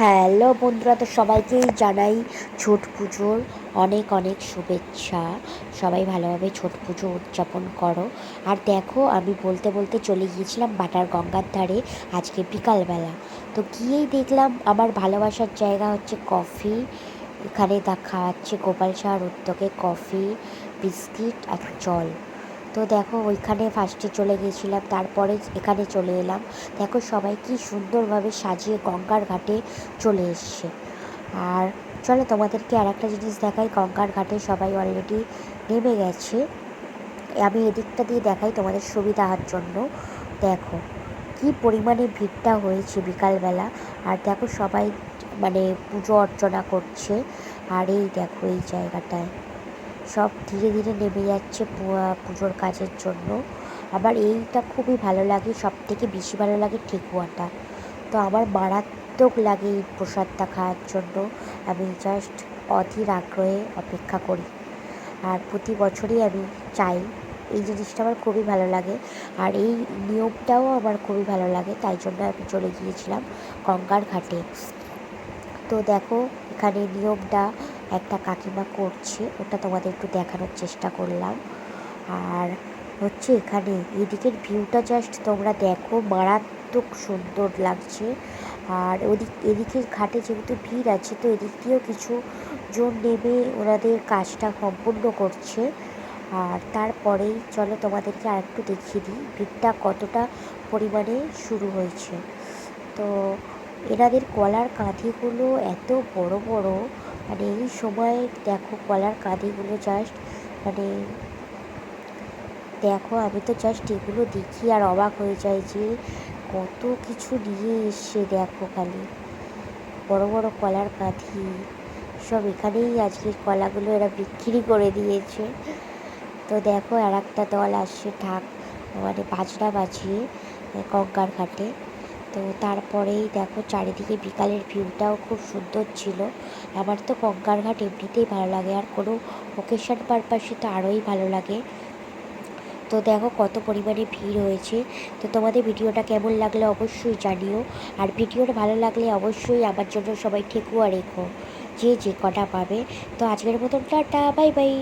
Hello বন্ধুরা, তো সবাইকেই জানাই ছট পুজোর অনেক অনেক শুভেচ্ছা। সবাই ভালোভাবে ছট পুজো উদযাপন করো। আর দেখো, আমি বলতে বলতে চলে গিয়েছিলাম বাটার গঙ্গার ধারে আজকে বিকালবেলা। তো গিয়েই দেখলাম আমার ভালোবাসার জায়গা হচ্ছে কফি। এখানে তা খাওয়াচ্ছে গোপাল শাহর উদ্যোগে কফি, বিস্কিট আর জল। তো দেখো, ওইখানে ফার্স্টে চলে গিয়েছিলাম, তারপরে এখানে চলে এলাম। দেখো সবাই কি সুন্দরভাবে সাজিয়ে গঙ্গার ঘাটে চলে এসছে। আর চলো তোমাদেরকে আর একটা জিনিস দেখাই, গঙ্গার ঘাটে সবাই অলরেডি নেমে গেছে। আমি এদিকটা দিয়ে দেখাই তোমাদের সুবিধার জন্য। দেখো, কি পরিমাণে ভিড়টা হয়েছে বিকালবেলা। আর দেখো সবাই মানে পুজো অর্চনা করছে। আর এই দেখো, এই জায়গাটায়। সব ধীরে ধীরে নেমে যাচ্ছে পুজোর কাজের জন্য। আমার এইটা খুবই ভালো লাগে সব থেকে বেশি ভালো লাগে ঠেকুয়াটা। তো আমার মারাত্মক লাগে এই প্রসাদটা খাওয়ার জন্য। আমি জাস্ট অধীর আগ্রহে অপেক্ষা করি। আর প্রতি বছরই আমি চাই। এই জিনিসটা আমার খুবই ভালো লাগে। আর এই নিয়মটাও আমার খুবই ভালো লাগে, তাই জন্য আমি চলে গিয়েছিলাম গঙ্গার ঘাটে। তো দেখো, এখানে নিয়মটা একটা কাকিমা করছে, ওটা তোমাদের একটু দেখানোর চেষ্টা করলাম। আর হচ্ছে এখানে এদিকের ভিউটা জাস্ট তোমরা দেখো, মারাত্মক সুন্দর লাগছে। আর ওদিক, এদিকের ঘাটে যেহেতু ভিড় আছে, তো এদিক দিয়েও কিছু জন নেমে ওনাদের কাজটা সম্পূর্ণ করছে। আর তারপরেই চলো তোমাদেরকে আর একটু দেখিয়ে দিই, ভিড়টা কতটা পরিমাণে শুরু হয়েছে। তো এনাদের কলার কাঁধিগুলো এত বড় বড় মানে এই সময় দেখো কলার কাঁধিগুলো জাস্ট মানে দেখো আমি তো জাস্ট এগুলো দেখি আর অবাক হয়ে যাই যে কত কিছু নিয়ে এসছে দেখো খালি। বড় বড় কলার কাঁধি, সব এখানেই আজকে কলাগুলো এরা বিক্রি করে দিয়েছে। তো দেখো আর একটা দল আসছে ঢাক মানে বাজনা বাজিয়ে গঙ্গার ঘাটে। তো তারপরেই দেখো চারিদিকে বিকালের ভিউটাও খুব সুন্দর ছিল। আমার তো গঙ্গার ঘাট এমনিতেই ভালো লাগে, আর কোনো ওকেশন পারপাসে তো আরোই ভালো লাগে। তো দেখো কত পরিমাণে ভিড় হয়েছে। তো তোমাদের ভিডিওটা কেমন লাগলে অবশ্যই জানিও। আর ভিডিওটা ভালো লাগলে অবশ্যই আমার জন্য সবাই ঠেকুয়া রেখো যে যে কটা পাবে। তো আজকের মতন টাটা বাই বাই